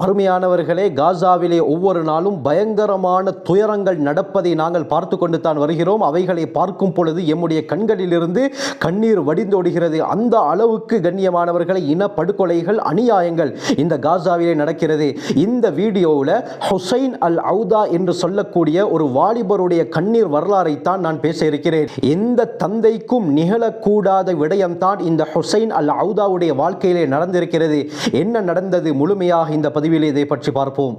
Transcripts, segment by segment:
அருமையானவர்களே காசாவிலே ஒவ்வொரு நாளும் பயங்கரமான துயரங்கள் நடப்பதை நாங்கள் பார்த்து கொண்டு தான் வருகிறோம். அவைகளை பார்க்கும் பொழுது எம்முடைய கண்களிலிருந்து கண்ணீர் வடிந்தோடுகிறது அந்த அளவுக்கு கண்ணியமானவர்களை இனப்படுகொலைகள் அநியாயங்கள் இந்த காசாவிலே நடக்கிறது. இந்த வீடியோவில் ஹுசைன் அல் அவுதா என்று சொல்லக்கூடிய ஒரு வாலிபருடைய கண்ணீர் வரலாறை தான் நான் பேச இருக்கிறேன். எந்த தந்தைக்கும் நிகழக்கூடாத விடயம்தான் இந்த ஹுசைன் அல் அவுதாவுடைய வாழ்க்கையிலே நடந்திருக்கிறது. என்ன நடந்தது? முழுமையாக இந்த பதிவில் இதை பற்றி பார்ப்போம்.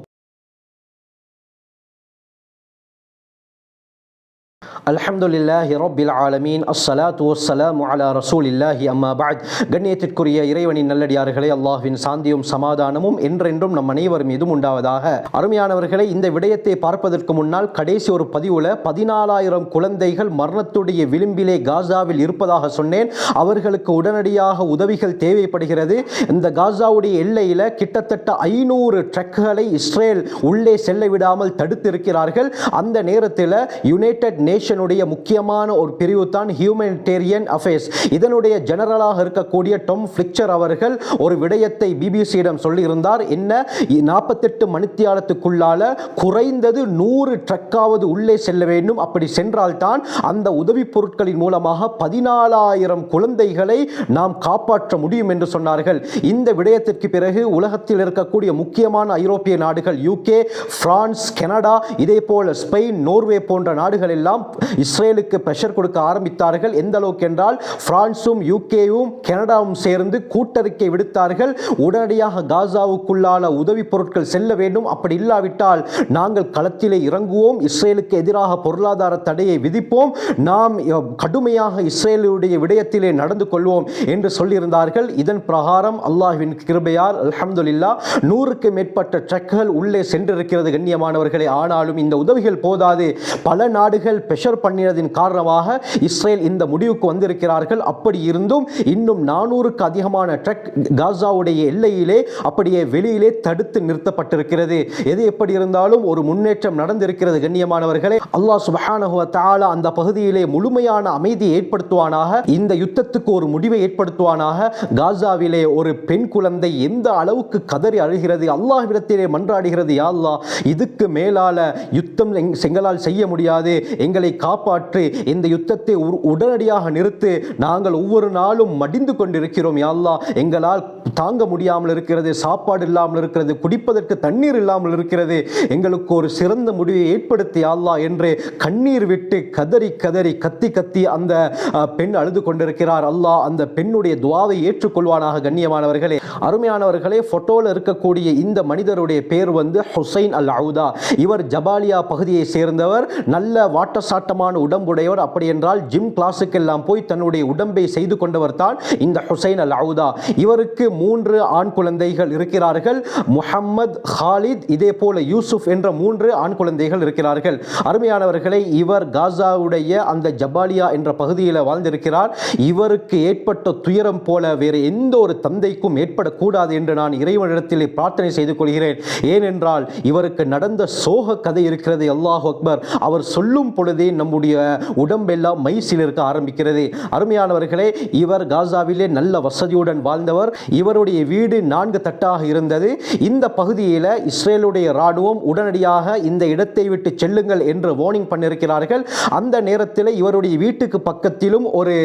அல்ஹம்துலில்லாஹி ரொபில் ஆலமீன். அஸ்ஸலாத்து வஸ்ஸலாமு அலா ரசூலில்லாஹி அம்மா பாத் கண்ணியத்திற்குரிய இறைவனின் நல்லடியார்களே அல்லாஹ்வின் சாந்தியும் சமாதானமும் என்றென்றும் நம் அனைவர் மீதும் உண்டாவதாக. அருமையானவர்களே இந்த விடயத்தை பார்ப்பதற்கு முன்னால் கடைசி ஒரு பதிவுல பதினாலாயிரம் குழந்தைகள் மரணத்துடைய விளிம்பிலே காசாவில் இருப்பதாக சொன்னேன். அவர்களுக்கு உடனடியாக உதவிகள் தேவைப்படுகிறது. இந்த காசாவுடைய எல்லையில் கிட்டத்தட்ட ஐநூறு ட்ரக்குகளை இஸ்ரேல் உள்ளே செல்ல விடாமல் தடுத்திருக்கிறார்கள். அந்த நேரத்தில் யுனைடெட் நேஷன் நேஷனுடைய முக்கியமான ஒரு பிரிவு தான் ஹியூமனிடேரியன் அஃபேர்ஸ் இதனுடைய ஜெனரலாக இருக்கக்கூடிய டொம் ஃபிளிக்சர் அவர்கள் ஒரு விடயத்தை பிபிசியிடம் சொல்லியிருந்தார். என்ன? நாற்பத்தெட்டு மணித்தியாலத்துக்குள்ளால குறைந்தது நூறு ட்ரக்காவது உள்ளே செல்ல வேண்டும். அப்படி சென்றால்தான் அந்த உதவிப் பொருட்களின் மூலமாக பதினாலாயிரம் குழந்தைகளை நாம் காப்பாற்ற முடியும் என்று சொன்னார்கள். இந்த விடயத்திற்கு பிறகு உலகத்தில் இருக்கக்கூடிய முக்கியமான ஐரோப்பிய நாடுகள் யூகே பிரான்ஸ் கனடா இதே போல ஸ்பெயின் நோர்வே போன்ற நாடுகள் எல்லாம் இஸ்ரேலுக்கு பிரஷர் கொடுக்க ஆரம்பித்தார்கள். எந்த அளவுக்கு என்றால் பிரான்சும் யூகேவும் கனடாவும் சேர்ந்து கூட்டறிக்கை விடுத்தார்கள். உடனடியாக காசாவுக்குள்ளான உதவி பொருட்கள் செல்ல வேண்டும். அப்படி இல்லாவிட்டால் நாங்கள் களத்திலே இறங்குவோம். இஸ்ரேலுக்கு எதிராக பொருளாதார தடையை விதிப்போம். நாம் கடுமையாக இஸ்ரேலுடைய விடயத்திலே நடந்து கொள்வோம் என்று சொல்லியிருந்தார்கள். இதன் பிரகாரம் அல்லாஹின் கிருபையால் அல்ஹம்துலில்லா நூறுக்கு மேற்பட்ட ட்ரக்குகள் உள்ளே சென்றிருக்கிறது கண்ணியமானவர்களே. ஆனாலும் இந்த உதவிகள் போதாது. பல நாடுகள் பிரஷர் பண்ணினதின் காரணமாக இஸ்ரேல் இந்த முடிவுக்கு வந்திருக்கிறார்கள். அப்படி இருந்தும் இன்னும் நானூறுக்கு அதிகமான ட்ரக் காசாவுடைய எல்லையிலே அப்படியே வெளியிலே தடுத்து நிறுத்தப்பட்டிருக்கிறது. எது எப்படி இருந்தாலும் ஒரு முன்னேற்றம் நடந்திருக்கிறது கண்ணியமானவர்களே. அல்லாஹ் சுபஹானஹுவ தாலா அந்த பகுதியிலே முழுமையான அமைதியை ஏற்படுத்துவானாக இந்த யுத்தத்துக்கு ஒரு முடிவை ஏற்படுத்துவானாக. காசாவிலே ஒரு பெண் குழந்தை எந்த அளவுக்கு கதறி அழுகிறது அல்லாஹ்விடத்திலே மன்றாடுகிறது யா அல்லாஹ்? இதுக்கு மேலால யுத்தம் செங்கலால் செய்ய முடியாது. எங்களை காப்பாற்றி இந்த யுத்தத்தை உ- உடனடியாக நிறுத்து நாங்கள் ஒவ்வொரு நாளும் மடிந்து கொண்டிருக்கிறோம் யாழ்லா எங்களால் தாங்க முடியாமல் இருக்கிறது சாப்பாடு இல்லாமல் இருக்கிறது குடிப்பதற்கு தண்ணீர் இல்லாமல் இருக்கிறது. எங்களுக்கு ஒரு சிறந்த முடிவை ஏற்படுத்தி யா அல்லாஹ் என்று கண்ணீர் விட்டு கதறி கதறி கத்தி கத்தி அந்த பெண் அழுது கொண்டிருக்கிறார். அல்லாஹ் அந்த பெண்ணுடைய துவாவை ஏற்றுக்கொள்வானாக கண்ணியமானவர்களே. அருமையானவர்களே ஃபோட்டோவில் இருக்கக்கூடிய இந்த மனிதருடைய பேர் வந்து ஹுசைன் அல் அவுதா இவர் ஜபாலியா பகுதியை சேர்ந்தவர் நல்ல வாட்டசாட்டமான உடம்புடையவர் அப்படி என்றால் ஜிம் கிளாஸுக்கு எல்லாம் போய் தன்னுடைய உடம்பை செய்து கொண்டவர் தான் இந்த ஹுசைன் அல் அவுதா இவருக்கு மூன்று ஆண் குழந்தைகள் இருக்கிறார்கள். முஹம்மத் ஹாலித் இதே போல யூசுப் என்ற மூன்று ஆண் குழந்தைகள் இருக்கிறார்கள். அருமையானவர்களை இவர் காசாவுடைய அந்த ஜபாலியா என்ற பகுதியில் வாழ்ந்திருக்கிறார். இவருக்கு ஏற்பட்ட துயரம் போல வேறு எந்த ஒரு தந்தைக்கும் ஏற்படக்கூடாது என்று நான் இறைவனிடத்தில் பிரார்த்தனை செய்து கொள்கிறேன். ஏனென்றால் இவருக்கு நடந்த சோக கதை இருக்கிறது. அல்லாஹ் அக்பர் அவர் சொல்லும் பொழுதே நம்முடைய உடம்பெல்லாம் மைசில் இருக்க ஆரம்பிக்கிறது. அருமையானவர்களே இவர் காசாவிலே நல்ல வசதியுடன் வாழ்ந்தவர். இவருடைய வீடு நான்கு தட்டாக இருந்தது. இந்த பகுதியில் இஸ்ரேலுடைய ராணுவம் உடனடியாக இந்த இடத்தை விட்டு செல்லுங்கள் என்று வார்னிங் பண்ணியிருக்கிறார்கள். அந்த நேரத்தில் இவருடைய வீட்டுக்கு பக்கத்திலும் ஒரு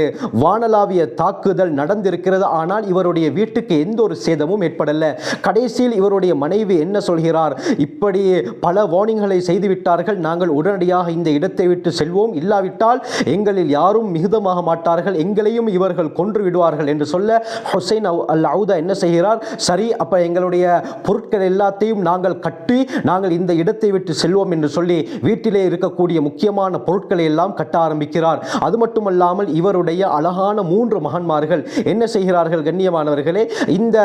வானலாவிய தாக்குதல் நடந்திருக்கிறது. ஆனால் இவருடைய வீட்டுக்கு எந்த ஒரு சேதமும் ஏற்படல. கடைசியில் இவருடைய மனைவி என்ன சொல்கிறார்? இப்படி பல வார்னிங்களை செய்துவிட்டார்கள். நாங்கள் உடனடியாக இந்த இடத்தை விட்டு செல்வோம். இல்லாவிட்டால் எங்களில் யாரும் மிகுதமாக மாட்டார்கள். எங்களையும் இவர்கள் கொன்று விடுவார்கள் என்று சொல்ல ஹுசைன் அல் அவுதா என்ன செய்கிறார்? சரி அப்ப எங்களுடைய பொருட்கள் எல்லாத்தையும் நாங்கள் கட்டி நாங்கள் இந்த இடத்தை விட்டு செல்வோம் என்று சொல்லி வீட்டிலே இருக்கக்கூடிய முக்கியமான பொருட்களை எல்லாம் கட்ட ஆரம்பிக்கிறார். அது மட்டுமல்லாமல் இவருடைய அழகான மூன்று மகன்மார்கள் என்ன செய்கிறார்கள் கண்ணியமானவர்களே? இந்த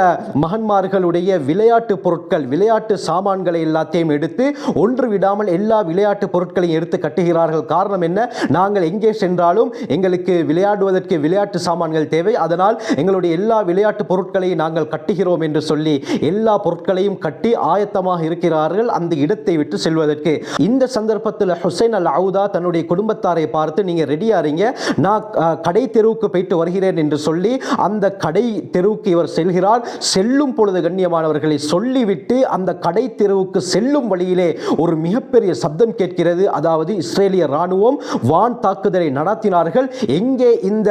மகன்மார்களுடைய விளையாட்டு பொருட்கள் விளையாட்டு சாமான்களை எல்லாத்தையும் எடுத்து ஒன்று விடாமல் எல்லா விளையாட்டு பொருட்களையும் எடுத்து கட்டுகிறார்கள். காரணம் காரணம் என்ன? நாங்கள் எங்கே சென்றாலும் எங்களுக்கு விளையாடுவதற்கு விளையாட்டு சாமான்கள் தேவை. அதனால் எங்களுடைய எல்லா விளையாட்டு பொருட்களையும் நாங்கள் கட்டுகிறோம் என்று சொல்லி எல்லா பொருட்களையும் கட்டி ஆயத்தமாக இருக்கிறார்கள். அந்த இடத்தை விட்டு செல்வதற்கு. இந்த சந்தர்ப்பத்தில் ஹுசைன் அல் அவுதா தன்னுடைய குடும்பத்தாரை பார்த்து நீங்க ரெடியா இருங்க. நான் கடை தெருவுக்கு போயிட்டு வருகிறேன் என்று சொல்லி அந்த கடை தெருவுக்கு இவர் செல்கிறார். செல்லும் பொழுது கண்ணியமானவர்களை சொல்லிவிட்டு அந்த கடை தெருவுக்கு செல்லும் வழியிலே ஒரு மிகப்பெரிய சப்தம் கேட்கிறது. அதாவது இஸ்ரேலிய ராணுவ ராணுவம் வான் தாக்குதலை நடத்தினார்கள். எங்கே இந்த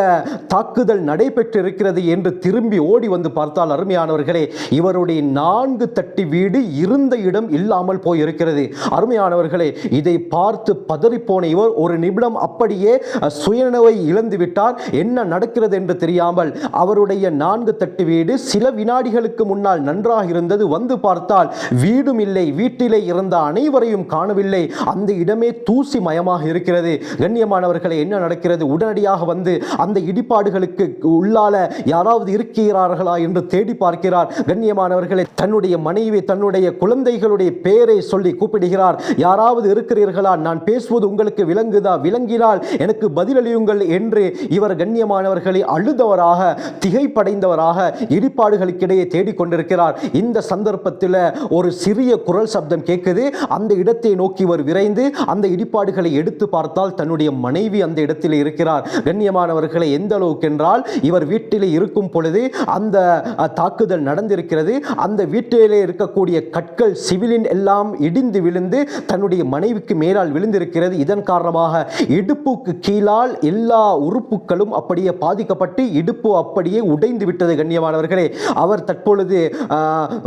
தாக்குதல் நடைபெற்றிருக்கிறது என்று திரும்பி ஓடி வந்து பார்த்தால் அருமையானவர்களே இவருடைய நான்கு தட்டி வீடு இருந்த இடம் இல்லாமல் போயிருக்கிறது. அருமையானவர்களே இதை பார்த்து பதறிப்போன இவர் ஒரு நிமிடம் அப்படியே சுயநினைவை இழந்து விட்டார். என்ன நடக்கிறது என்று தெரியாமல் அவருடைய நான்கு தட்டு வீடு சில வினாடிகளுக்கு முன்னால் நன்றாக இருந்தது. வந்து பார்த்தால் வீடும் இல்லை வீட்டிலே இருந்த அனைவரையும் காணவில்லை. அந்த இடமே தூசி மயமாக இருக்கிறது. கண்ணியமானவர்களே என்ன நடக்கிறது? உடனடியாக வந்து அந்த இடிபாடுகளுக்கு உள்ளால யாராவது இருக்கிறார்களா என்று தேடி பார்க்கிறார். கண்ணியமானவர்களை தன்னுடைய மனைவி தன்னுடைய குழந்தைகளுடைய பெயரை சொல்லி கூப்பிடுகிறார். யாராவது இருக்கிறீர்களா? நான் பேசுவது உங்களுக்கு விளங்குதா? விளங்கினால் எனக்கு பதிலளியுங்கள் என்று இவர் கண்ணியமானவர்களை அழுதவராக திகைப்படைந்தவராக இடிபாடுகளுக்கிடையே தேடிக்கொண்டிருக்கிறார் இந்த சந்தர்ப்பத்தில் ஒரு சிறிய குரல் சப்தம் கேட்குது. அந்த இடத்தை நோக்கி இவர் விரைந்து அந்த இடிபாடுகளை எடுத்து பார்த்தால் தன்னுடைய மனைவி அந்த இடத்தில் இருக்கிறார். கண்ணியமானவர்களை எந்த அளவுக்கு என்றால் இவர் வீட்டிலே இருக்கும் பொழுது அந்த தாக்குதல் நடந்திருக்கிறது. அந்த வீட்டிலே இருக்கக்கூடிய கற்கள் சிவிலின் எல்லாம் இடிந்து விழுந்து தன்னுடைய மனைவிக்கு மேலால் விழுந்திருக்கிறது. இதன் காரணமாக இடுப்புக்கு கீழால் எல்லா உறுப்புகளும் அப்படியே பாதிக்கப்பட்டு இடுப்பு அப்படியே உடைந்து விட்டது கண்ணியமானவர்களே. அவர் தற்பொழுது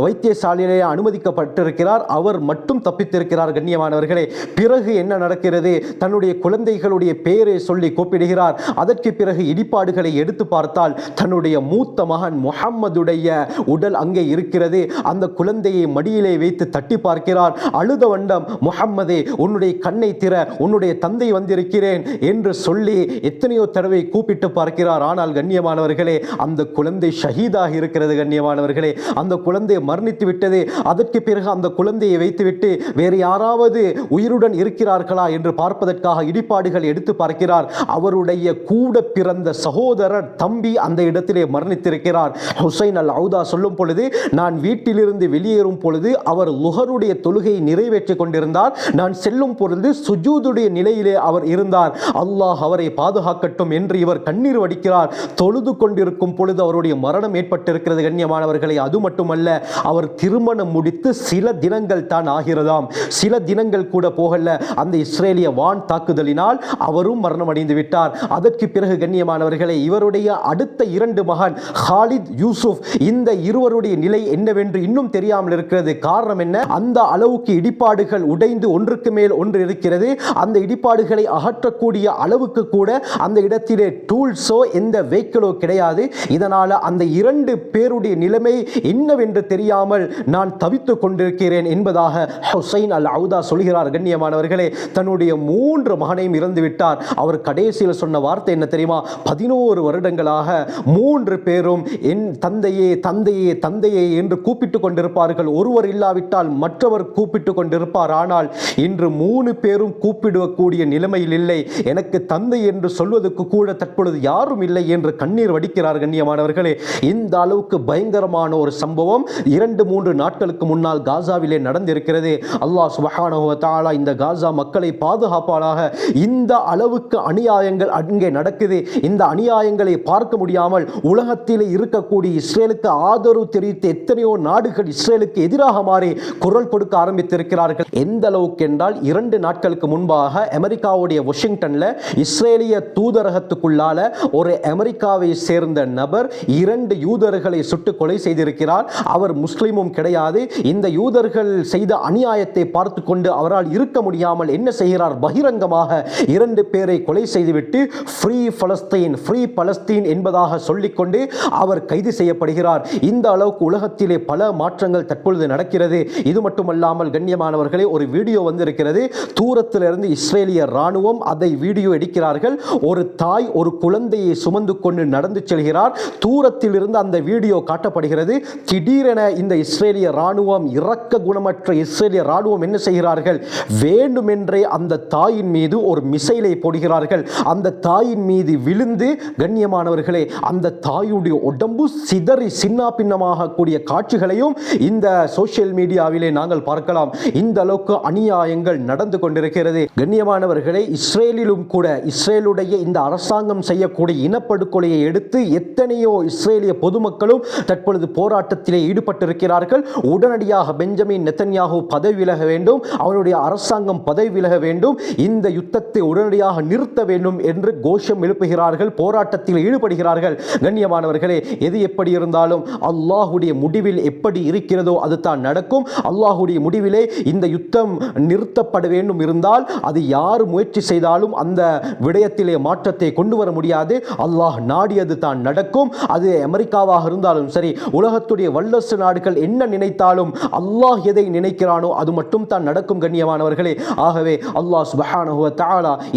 வைத்தியசாலையிலே அனுமதிக்கப்பட்டிருக்கிறார். அவர் மட்டும் தப்பித்திருக்கிறார் கண்ணியமானவர்களே. பிறகு என்ன நடக்கிறது? தன்னுடைய குழந்தைகளுடைய பெயரை சொல்லி கூப்பிடுகிறார். அதற்கு பிறகு இடிபாடுகளை எடுத்து பார்த்தால் தன்னுடைய மூத்த மகன் முகம்மதுடைய உடல் அங்கே இருக்கிறது. அந்த குழந்தையை மடியிலே வைத்து தட்டி பார்க்கிறார். அழுத வண்டம் முகம்மதே உன்னுடைய கண்ணை திற உன்னுடைய தந்தை வந்திருக்கிறேன் என்று சொல்லி எத்தனையோ தடவை கூப்பிட்டு பார்க்கிறார். ஆனால் கண்ணியமானவர்களே அந்த குழந்தை ஷஹீதாக இருக்கிறது கண்ணியமானவர்களே. அந்த குழந்தை மரணித்து விட்டது. அதற்கு பிறகு அந்த குழந்தையை வைத்துவிட்டு வேறு யாராவது உயிருடன் இருக்கிறார்களா என்று பார்ப்பதற்காக இடிபாடுகள் எடுத்து பார்க்கிறார். அவருடைய கூட பிறந்த சகோதரர் தம்பி அந்த இடத்திலே மரணித்திருக்கிறார். ஹுசைன் அல் அவுதா சொல்லும் பொழுது நான் வீட்டிலிருந்து வெளியேறும் பொழுது அவர் லுஹருடைய தொழுகையை நிறைவேற்றிக் கொண்டிருந்தார். நான் செல்லும் பொழுது சுஜூதுடைய நிலையிலே அவர் இருந்தார். அல்லாஹ் அவரை பாதுகாக்கட்டும் என்று இவர் கண்ணீர் வடிக்கிறார். தொழுது கொண்டிருக்கும் பொழுது அவருடைய மரணம் ஏற்பட்டிருக்கிறது கண்ணியமானவர்களை. அது மட்டுமல்ல அவர் திருமணம் முடித்து சில தினங்கள் தான் ஆகிறதாம். சில தினங்கள் கூட போகல. அந்த இஸ்ரேலிய வான் தாக்குதலினால் அவரும் மரணம் அடைந்து விட்டார். அதற்கு பிறகு கண்ணியமானவர்களை இவருடைய அடுத்த இரண்டு மகன் ஹாலித் யூசுப் இந்த இருவருடைய நிலை என்னவென்று இன்னும் தெரியாமல் இருக்கிறது. காரணம் என்ன? அந்த அளவுக்கு இடிபாடுகள் உடைந்து ஒன்றுக்கு மேல் ஒன்று இருக்கிறது. அந்த இடிபாடுகளை அகற்றக்கூடிய அளவுக்கு கூட அந்த இடத்திலே டூல்ஸோ எந்த வெஹிக்கிளோ கிடையாது. இதனால் அந்த இரண்டு பேருடைய நிலைமை என்னவென்று தெரியாமல் நான் தவித்துக் கொண்டிருக்கிறேன் என்பதாக ஹுசைன் அல் அவுதா சொல்கிறார். கண்ணியமானவர்களே தன்னுடைய மூன்று மகனையும் இறந்து விட்டார். அவர் கடைசியில் சொன்ன வார்த்தை என்ன தெரியுமா? பதினோரு வருடங்களாக மூன்று பேரும் என் தந்தையே தந்தையே தந்தையே என்று கூப்பிட்டு கொண்டிருப்பார்கள். ஒருவர் இல்லாவிட்டால் மற்றவர் கூப்பிட்டு கொண்டிருப்பார். ஆனால் இன்று மூணு பேரும் கூப்பிடக்கூடிய நிலைமையில் இல்லை. எனக்கு தந்தை என்று சொல்வதற்கு கூட தற்பொழுது யாரும் இல்லை என்று கண்ணீர் வடிக்கிறார் கண்ணியமானவர்களே. இந்த அளவுக்கு பயங்கரமான ஒரு சம்பவம் இரண்டு மூன்று நாட்களுக்கு முன்னால் காசாவிலே நடந்திருக்கிறது. அல்லாஹ் சுபஹானஹு தாலா இந்த காசா மக்களை பாதுகாப்பானாக இந்த அளவுக்கு அநியாயங்கள் அங்கே நடக்குது. இந்த அநியாயங்களை பார்க்க முடியாமல் உலகத்தில் இருக்கக்கூடிய இஸ்ரேலுக்கு ஆதரவு தெரிவித்த எத்தனையோ நாடுகள் இஸ்ரேலுக்கு எதிராக மாறி குரல் கொடுக்க ஆரம்பித்திருக்கிறார்கள். எந்த அளவுக்கு என்றால் இரண்டு நாட்களுக்கு முன்பாக அமெரிக்காவுடைய வாஷிங்டன்ல இஸ்ரேலிய தூதரகத்துக்குள்ளால ஒரு அமெரிக்காவை சேர்ந்த நபர் இரண்டு யூதர்களை சுட்டு கொலை செய்திருக்கிறார். அவர் முஸ்லிமும் கிடையாது. இந்த யூதர்கள் செய்த அநியாயத்தை பார்த்து கொண்டு அவரால் இருக்க முடியாமல் என்ன செய்கிறார்? பகிரங்க பகிரங்கமாக இரண்டு பேரை கொலை செய்துவிட்டு ஃப்ரீ பலஸ்தீன் ஃப்ரீ பலஸ்தீன் என்பதாக சொல்லிக்கொண்டு அவர் கைது செய்யப்படுகிறார். இந்த அளவுக்கு உலகத்திலே பல மாற்றங்கள் தற்பொழுது நடக்கிறது. இது மட்டுமல்லாமல் கண்ணியமானவர்களே ஒரு வீடியோ வந்திருக்கிறது. தூரத்திலிருந்து இஸ்ரேலிய ராணுவம் அதை வீடியோ எடுக்கிறார்கள். ஒரு தாய் ஒரு குழந்தையை சுமந்து கொண்டு நடந்து செல்கிறார். தூரத்தில் இருந்து அந்த வீடியோ காட்டப்படுகிறது. திடீரென இந்த இஸ்ரேலிய ராணுவம் இறக்க குணமற்ற இஸ்ரேலிய ராணுவம் என்ன செய்கிறார்கள்? வேண்டுமென்றே அந்த தாயின் மீது ஒரு மிசைலை போடுகிறார்கள். அந்த தாயின் மீது விழுந்து கண்ணியமானவர்களே அந்த தாயுடைய உடம்பு சிதறி சின்ன பின்னமாகக்கூடிய காட்சிகளையும் இந்த சோசியல் மீடியாவிலே நாங்கள் பார்க்கலாம். இந்த அளவுக்கு அநியாயங்கள் நடந்து கொண்டிருக்கிறது. கண்ணியமானவர்களே இஸ்ரேலிலும் கூட இஸ்ரேலுடைய இந்த அரசாங்கம் செய்யக்கூடிய இனப்படுகொலையை எடுத்து எத்தனையோ இஸ்ரேலிய பொதுமக்களும் தற்பொழுது போராட்டத்திலே ஈடுபட்டிருக்கிறார்கள். உடனடியாக பெஞ்சமின் நெத்தன்யாகு பதவி விலக வேண்டும். அவனுடைய அரசாங்கம் பதவி விலக வேண்டும். இந்த யுத்தத்தை உடனடியாக நிறுத்த வேண்டும் என்று கோஷம் எழுப்புகிறார்கள் போராட்டத்தில் ஈடுபடுகிறார்கள். கண்ணியமானவர்களே எது எப்படி இருந்தாலும் அல்லாஹுடைய முடிவில் எப்படி இருக்கிறதோ அது தான் நடக்கும். அல்லாஹுடைய முடிவிலே இந்த யுத்தம் நிறுத்தப்பட வேண்டும் இருந்தால் அது யார் முயற்சி செய்தாலும் அந்த விடயத்திலே மாற்றத்தை கொண்டு வர முடியாது. அல்லாஹ் நாடியது தான் நடக்கும். அது அமெரிக்காவாக இருந்தாலும் சரி உலகத்துடைய வல்லரசு நாடுகள் என்ன நினைத்தாலும் அல்லாஹ் எதை நினைக்கிறானோ அது மட்டும் தான் நடக்கும் கண்ணியமானவர்களே. ஆகவே அல்லாஹ் சுபஹானு வ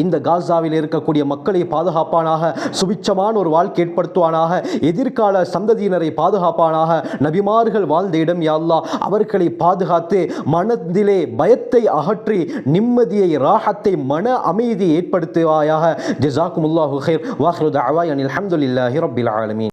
இந்த காசாவில் இருக்கக்கூடிய மக்களை பாதுகாப்பானாக சுபிச்சமான ஒரு வாழ்க்கை ஏற்படுத்துவானாக எதிர்கால சந்ததியினரை பாதுகாப்பானாக நபிமார்கள் வாழ்ந்த இடம் யாழ்லா அவர்களை பாதுகாத்து மனதிலே பயத்தை அகற்றி நிம்மதியை ராகத்தை மன அமைதியை ஏற்படுத்துவாயாக. ஜிசாக்குமுல்லாஹு ஹைர் வாஹ்ரு தஅவாய் அனில் ஹம்துலில்லாஹி ரப்பில் ஆலமீன்.